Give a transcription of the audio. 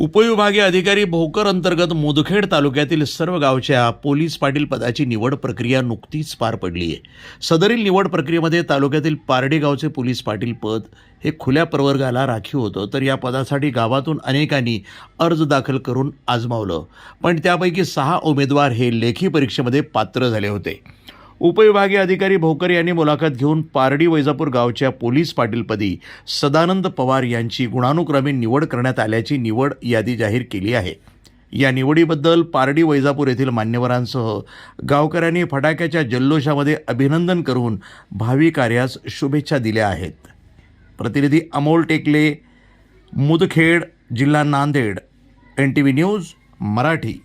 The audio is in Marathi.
उपविभागीय अधिकारी भोकर अंतर्गत मुदखेड तालुक्यातील सर्व गावच्या पोलीस पाटील पदाची निवड प्रक्रिया नुकतीच पार पडली आहे. सदरील निवड प्रक्रियेमध्ये तालुक्यातील पारडेगावचे पोलीस पाटील पद हे खुल्या प्रवर्गाला राखीव होतं तर या पदासाठी गावातून अनेकांनी अर्ज दाखल करून आजमावलं. पण त्यापैकी सहा उमेदवार हे लेखी परीक्षेमध्ये पात्र झाले होते. उपविभागीय अधिकारी भोकर यांनी मुलाखत घेऊन पारडी वैजापूर गावच्या पोलीस पाटीलपदी सदानंद पवार यांची गुणानुक्रमे निवड करण्यात आल्याची निवड यादी जाहीर केली आहे. या निवडीबद्दल पारडी वैजापूर येथील मान्यवरांसह गावकऱ्यांनी फटाक्याच्या जल्लोषामध्ये अभिनंदन करून भावी कार्यास शुभेच्छा दिल्या आहेत. प्रतिनिधी अमोल टेकले मुदखेड जिल्हा Nanded N T V news Marathi.